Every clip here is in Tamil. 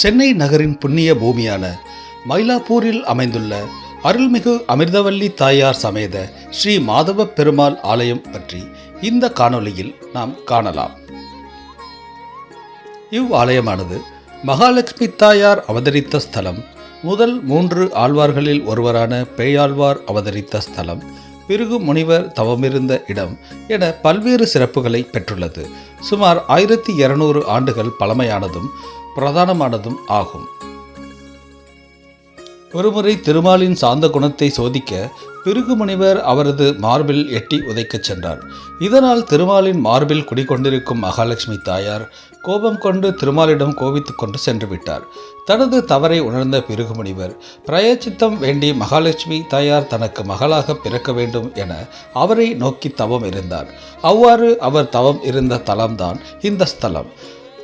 சென்னை நகரின் புண்ணிய பூமியான மயிலாப்பூரில் அமைந்துள்ள அருள்மிகு அமிர்தவல்லி தாயார் சமேத ஸ்ரீ மாதவ பெருமாள் ஆலயம் பற்றி இந்த காணொளியில் நாம் காணலாம். இவ் ஆலயமானது மகாலட்சுமி தாயார் அவதரித்த ஸ்தலம் முதல் மூன்று ஆழ்வார்களில் ஒருவரான பேயாழ்வார் அவதரித்த ஸ்தலம் பிருகு முனிவர் தவமிருந்த இடம் என பல்வேறு சிறப்புகளை பெற்றுள்ளது. சுமார் ஆயிரத்தி இருநூறு ஆண்டுகள் பழமையானதும் பிரதானமானதும் ஆகும். ஒருமுறை திருமாலின் சாந்த குணத்தை சோதிக்க பிருகு முனிவர் அவரது மார்பில் எட்டி உதைக்கச் சென்றார். இதனால் திருமாலின் மார்பில் குடிகொண்டிருக்கும் மகாலட்சுமி தாயார் கோபம் கொண்டு திருமாலிடம் கோபித்துக் கொண்டு சென்று விட்டார். தனது தவறை உணர்ந்த பிருகு முனிவர் பிரயச்சித்தம் வேண்டி மகாலட்சுமி தாயார் தனக்கு மகளாக பிறக்க வேண்டும் என அவரை நோக்கி தவம் இருந்தார். அவ்வாறு அவர் தவம் இருந்த தலம்தான் இந்த ஸ்தலம்.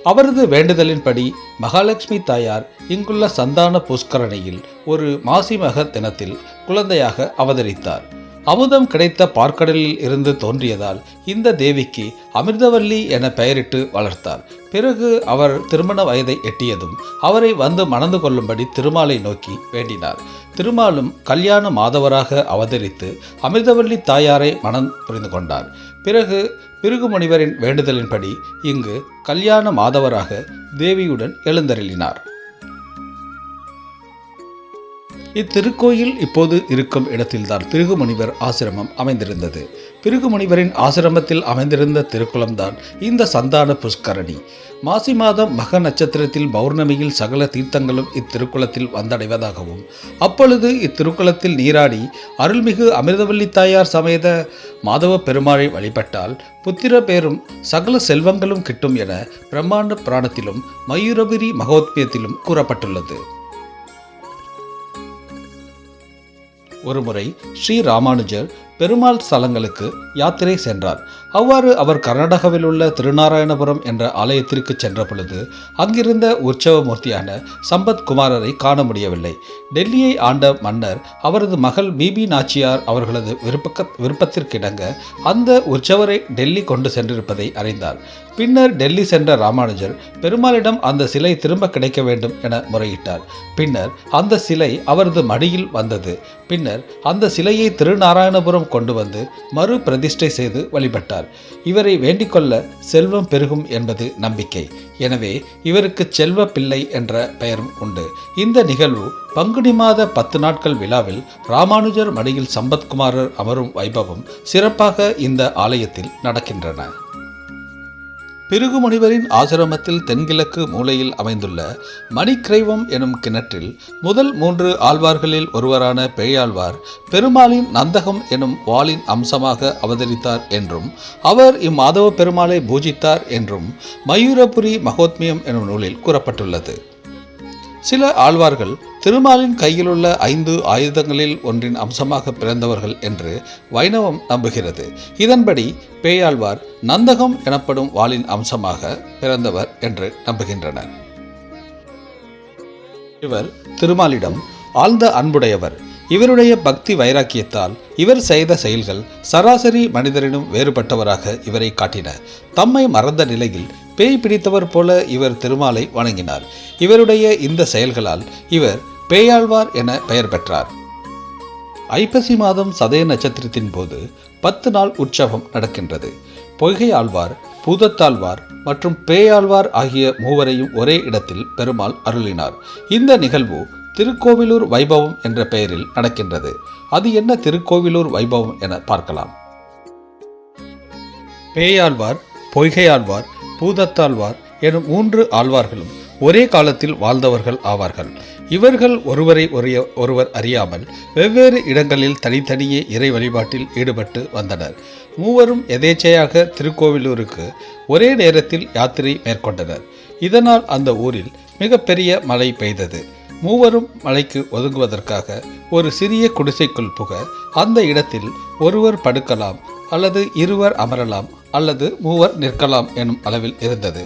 அவரது வேண்டுதலின்படி மகாலட்சுமி தாயார் இங்குள்ள சந்தான புஷ்கரணியில் ஒரு மாசிமக தினத்தில் குழந்தையாக அவதரித்தார். அமுதம் கிடைத்த பார்க்கடலில் இருந்து தோன்றியதால் இந்த தேவிக்கு அமிர்தவல்லி என பெயரிட்டு வளர்த்தார். பிறகு அவர் திருமண வயதை எட்டியதும் அவரை வந்து மணந்து கொள்ளும்படி திருமாலை நோக்கி வேண்டினார். திருமாலும் கல்யாண மாதவராக அவதரித்து அமிர்தவல்லி தாயாரை மனம் புரிந்து கொண்டார். பிறகு பிருகு முனிவரின் வேண்டுதலின்படி இங்கு கல்யாண மாதவராக தேவியுடன் எழுந்தருளினார். இத்திருக்கோயில் இப்போது இருக்கும் இடத்தில்தான் பிருகுமுனிவர் ஆசிரமம் அமைந்திருந்தது. பிருகுமுனிவரின் ஆசிரமத்தில் அமைந்திருந்த திருக்குளம்தான் இந்த சந்தான புஷ்கரணி. மாசி மாதம் மக நட்சத்திரத்தில் பௌர்ணமியில் சகல தீர்த்தங்களும் இத்திருக்குளத்தில் வந்தடைவதாகவும் அப்பொழுது இத்திருக்குளத்தில் நீராடி அருள்மிகு அமிர்தவல்லி தாயார் சமேத மாதவ பெருமாளை வழிபட்டால் புத்திர பேரும் சகல செல்வங்களும் கிட்டும் என பிரம்மாண்ட புராணத்திலும் மயூரகிரி மகோத்பியத்திலும் கூறப்பட்டுள்ளது. ஒருமுறை ஸ்ரீ ராமானுஜர் பெருமாள் ஸ்தலங்களுக்கு யாத்திரை சென்றார். அவ்வாறு அவர் கர்நாடகாவில் உள்ள திருநாராயணபுரம் என்ற ஆலயத்திற்கு சென்ற பொழுது அங்கிருந்த உற்சவமூர்த்தியான சம்பத் குமாரரை காண முடியவில்லை. டெல்லியை ஆண்ட மன்னர் அவரது மகள் பிபி நாச்சியார் அவர்களது விருப்பக்க விருப்பத்திற்கிடங்க அந்த உற்சவரை டெல்லி கொண்டு சென்றிருப்பதை அறிந்தார். பின்னர் டெல்லி சென்ற ராமானுஜர் பெருமாளிடம் அந்த சிலை திரும்ப கிடைக்க வேண்டும் என முறையிட்டார். பின்னர் அந்த சிலை அவரது மடியில் வந்தது. பின்னர் அந்த சிலையை திருநாராயணபுரம் கொண்டு வந்து மறு பிரதிஷ்டை செய்து வழிபட்டார். இவரை வேண்டிக்கொள்ள செல்வம் பெருகும் என்பது நம்பிக்கை. எனவே இவருக்கு செல்வ பிள்ளை என்ற பெயரும் உண்டு. இந்த நிகழ்வு பங்குனி மாத பத்து நாட்கள் விழாவில் ராமானுஜர் மடியில் சம்பத்குமாரர் அமரும் வைபவம் சிறப்பாக இந்த ஆலயத்தில் நடக்கின்றன. பிருகு முனிவரின் ஆசிரமத்தில் தென்கிழக்கு மூலையில் அமைந்துள்ள மணிக்கிரைவம் எனும் கிணற்றில் முதல் மூன்று ஆழ்வார்களில் ஒருவரான பேயாழ்வார் பெருமாளின் நந்தகம் எனும் வாளின் அம்சமாக அவதரித்தார் என்றும் அவர் இம்மாதவ பெருமாளை பூஜித்தார் என்றும் மயூரபுரி மகோத்மியம் எனும் நூலில் கூறப்பட்டுள்ளது. சில ஆழ்வார்கள் திருமாலின் கையிலுள்ள ஐந்து ஆயுதங்களில் ஒன்றின் அம்சமாக பிறந்தவர்கள் என்று வைணவம் நம்புகிறது. இதன்படி பேயாழ்வார் நந்தகம் எனப்படும் வாளின் அம்சமாக பிறந்தவர் என்று நம்புகின்றனர். இவர் திருமாலிடம் ஆழ்ந்த அன்புடையவர். இவருடைய பக்தி வைராக்கியத்தால் இவர் செய்த செயல்கள் சராசரி மனிதரினும் வேறுபட்டவராக இவரை காட்டின. தம்மை மறந்த நிலையில் பேய் பிடித்தவர் போல இவர் திருமாலை வணங்கினார். இவருடைய இந்த செயல்களால் இவர் பேயாழ்வார் என பெயர் பெற்றார். ஐப்பசி மாதம் சதய நட்சத்திரத்தின் போது பத்து நாள் உற்சவம் நடக்கின்றது. பொய்கை ஆழ்வார் பூதத்தாழ்வார் மற்றும் பேயாழ்வார் ஆகிய மூவரையும் ஒரே இடத்தில் பெருமாள் அருளினார். இந்த நிகழ்வு திருக்கோவிலூர் வைபவம் என்ற பெயரில் நடக்கின்றது. அது என்ன திருக்கோவிலூர் வைபவம் என பார்க்கலாம். பேயாழ்வார் பொய்கையாழ்வார் பூதத்தாழ்வார் எனும் மூன்று ஆழ்வார்களும் ஒரே காலத்தில் வாழ்ந்தவர்கள் ஆவார்கள். இவர்கள் ஒருவரை ஒருவர் அறியாமல் வெவ்வேறு இடங்களில் தனித்தனியே இறை வழிபாட்டில் ஈடுபட்டு வந்தனர். மூவரும் எதேச்சையாக திருக்கோவிலூருக்கு ஒரே நேரத்தில் யாத்திரை மேற்கொண்டனர். இதனால் அந்த ஊரில் மிகப்பெரிய மழை பெய்தது. மூவரும் மலைக்கு ஒதுங்குவதற்காக ஒரு சிறிய குடிசைக்குள் புக அந்த இடத்தில் ஒருவர் படுக்கலாம் அல்லது இருவர் அமரலாம் அல்லது மூவர் நிற்கலாம் எனும் அளவில் இருந்தது.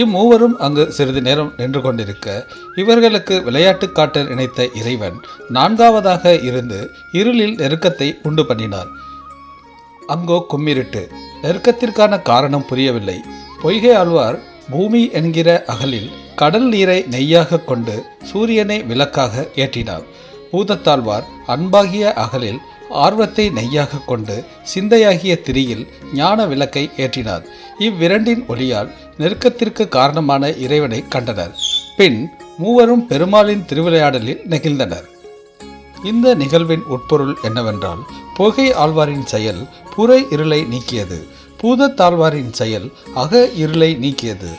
இம்மூவரும் அங்கு சிறிது நேரம் நின்று கொண்டிருக்க இவர்களுக்கு விளையாட்டு காட்ட நினைத்த இறைவன் நான்காவதாக இருந்து இருளில் நெருக்கத்தை உண்டு பண்ணினார். அங்கோ கும்மிருட்டு. நெருக்கத்திற்கான காரணம் புரியவில்லை. பொய்கை ஆழ்வார் பூமி என்கிற அகலில் கடல் நீரை நெய்யாக கொண்டு சூரியனை விளக்காக ஏற்றினார். பூதத்தாழ்வார் அன்பாகிய அகலில் ஆர்வத்தை நெய்யாக கொண்டு சிந்தையாகிய திரியில் ஞான விளக்கை ஏற்றினார். இவ்விரண்டின் ஒளியால் நெருக்கத்திற்கு காரணமான இறைவனை கண்டனர். பின் மூவரும் பெருமாளின் திருவிளையாடலில் நெகிழ்ந்தனர். இந்த நிகழ்வின் உட்பொருள் என்னவென்றால் புகை ஆழ்வாரின் செயல் புற இருளை நீக்கியது. பூதத்தாழ்வாரின் செயல் அக இருளை நீக்கியது.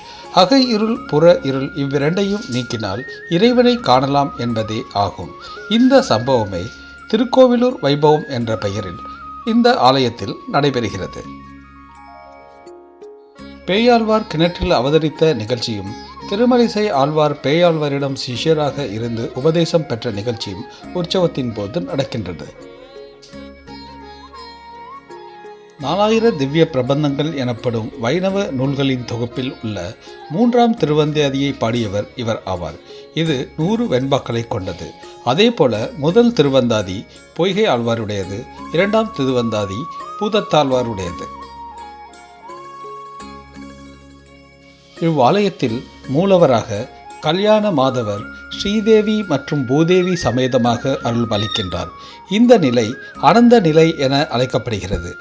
அக இருள் புற இருள் இவ்விரண்டையும் நீக்கினால் இறைவனை காணலாம் என்பதே ஆகும். இந்த சம்பவமே திருக்கோவிலூர் வைபவம் என்ற பெயரில் இந்த ஆலயத்தில் நடைபெறுகிறது. பேயாழ்வார் கிணற்றில் அவதரித்த நிகழ்ச்சியும் திருமலிசை ஆழ்வார் பேயாழ்வாரிடம் சிஷ்யராக இருந்து உபதேசம் பெற்ற நிகழ்ச்சியும் உற்சவத்தின் போது நடக்கின்றது. நாலாயிர திவ்ய பிரபந்தங்கள் எனப்படும் வைணவ நூல்களின் தொகுப்பில் உள்ள மூன்றாம் திருவந்தாதியை பாடியவர் இவர் ஆவார். இது நூறு வெண்பாக்களை கொண்டது. அதே போல முதல் திருவந்தாதி பொய்கை ஆழ்வாருடையது இரண்டாம் திருவந்தாதி பூதத்தாழ்வாருடையது. இவ்வாலயத்தில் மூலவராக கல்யாண மாதவர் ஸ்ரீதேவி மற்றும் பூதேவி சமேதமாக அருள் அளிக்கின்றார் இந்த நிலை அனந்த நிலை என அழைக்கப்படுகிறது.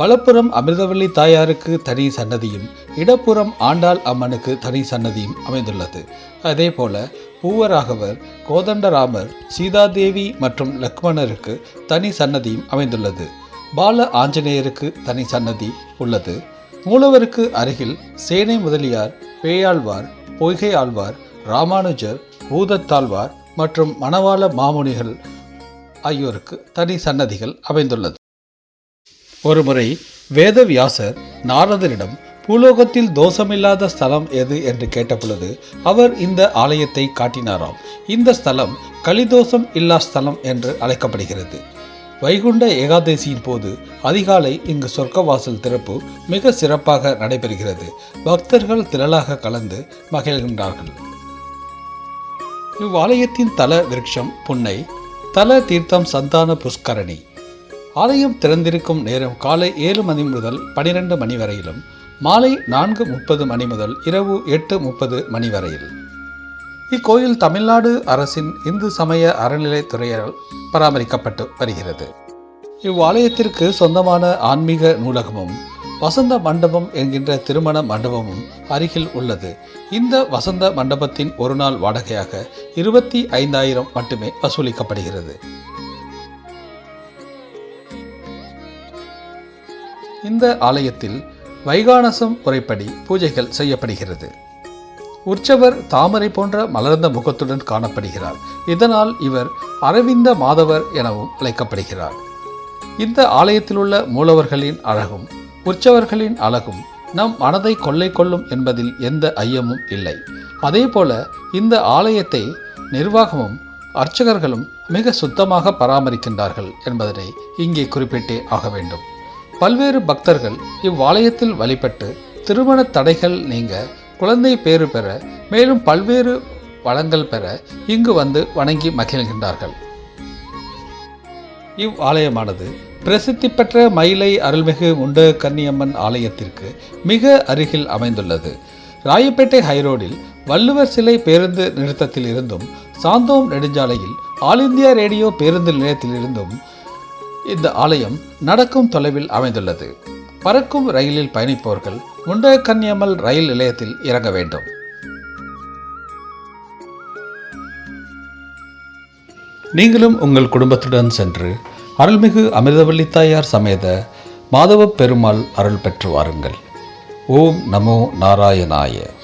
வலப்புறம் அமிர்தவள்ளி தாயாருக்கு தனி சன்னதியும் இடப்புறம் ஆண்டாள் அம்மனுக்கு தனி சன்னதியும் அமைந்துள்ளது. அதே போல பூவராகவர் கோதண்டராமர் சீதாதேவி மற்றும் லக்ஷ்மணருக்கு தனி சன்னதியும் அமைந்துள்ளது. பால ஆஞ்சநேயருக்கு தனி சன்னதி உள்ளது. மூலவருக்கு அருகில் சேனை முதலியார் பேயாழ்வார் பொய்கை ஆழ்வார் ராமானுஜர் பூதத்தாழ்வார் மற்றும் மணவாள மாமுனிகள் ஆகியோருக்கு தனி சன்னதிகள் அமைந்துள்ளது. ஒருமுறை வேதவியாசர் நாரதரிடம் பூலோகத்தில் தோஷமில்லாத ஸ்தலம் எது என்று கேட்டபொழுது அவர் இந்த ஆலயத்தை காட்டினாராம். இந்த ஸ்தலம் கலிதோஷம் இல்லா ஸ்தலம் என்று அழைக்கப்படுகிறது. வைகுண்ட ஏகாதசியின் போது அதிகாலை இங்கு சொர்க்கவாசல் திறப்பு மிக சிறப்பாக நடைபெறுகிறது. பக்தர்கள் திரளாக கலந்து மகிழ்கின்றார்கள். இவ்வாலயத்தின் தல விருட்சம் புன்னை தல தீர்த்தம் சந்தான புஷ்கரணி. ஆலயம் திறந்திருக்கும் நேரம் காலை ஏழு மணி முதல் பனிரெண்டு மணி வரையிலும் மாலை நான்கு முப்பது மணி முதல் இரவு எட்டு முப்பது மணி வரையில். இக்கோயில் தமிழ்நாடு அரசின் இந்து சமய அறநிலைத்துறையால் பராமரிக்கப்பட்டு வருகிறது. இவ்வாலயத்திற்கு சொந்தமான ஆன்மீக நூலகமும் வசந்த மண்டபம் என்கின்ற திருமண மண்டபமும் அருகில் உள்ளது. இந்த வசந்த மண்டபத்தின் ஒரு நாள் வாடகையாக இருபத்தி ஐந்தாயிரம் மட்டுமே வசூலிக்கப்படுகிறது. இந்த ஆலயத்தில் வைகானசம் முறைப்படி பூஜைகள் செய்யப்படுகிறது. உற்சவர் தாமரை போன்ற மலர்ந்த முகத்துடன் காணப்படுகிறார். இதனால் இவர் அரவிந்த மாதவர் எனவும் அழைக்கப்படுகிறார். இந்த ஆலயத்தில் உள்ள மூலவர்களின் அழகும் உற்சவர்களின் அழகும் நம் மனதை கொள்ளை கொள்ளும் என்பதில் எந்த ஐயமும் இல்லை. அதேபோல இந்த ஆலயத்தை நிர்வாகமும் அர்ச்சகர்களும் மிக சுத்தமாக பராமரிக்கின்றார்கள் என்பதனை இங்கே குறிப்பிட்டே ஆக வேண்டும். பல்வேறு பக்தர்கள் இவ்வாலயத்தில் வழிபட்டு திருமண தடைகள் நீங்க குழந்தை பேறு பெற மேலும் பல்வேறு வளங்கள் பெற இங்கு வந்து வணங்கி மகிழ்கின்றார்கள். இவ் ஆலயமானது பிரசித்தி பெற்ற மயிலை அருள்மிகு முண்ட கன்னியம்மன் ஆலயத்திற்கு மிக அருகில் அமைந்துள்ளது. ராயப்பேட்டை ஹைரோடில் வள்ளுவர் சிலை பேருந்து நிறுத்தத்தில் இருந்தும் சாந்தோம் நெடுஞ்சாலையில் ஆல் இந்தியா ரேடியோ பேருந்து நிலையத்தில் இருந்தும் இந்த ஆலயம் நடக்கும் தொலைவில் அமைந்துள்ளது. பறக்கும் ரயிலில் பயணிப்பவர்கள் முண்டகன்னியம்மல் ரயில் நிலையத்தில் இறங்க வேண்டும். நீங்களும் உங்கள் குடும்பத்துடன் சென்று அருள்மிகு அமிர்தவள்ளி தாயார் சமேத மாதவ பெருமாள் அருள் பெற்று வாருங்கள். ஓம் நமோ நாராயணாய.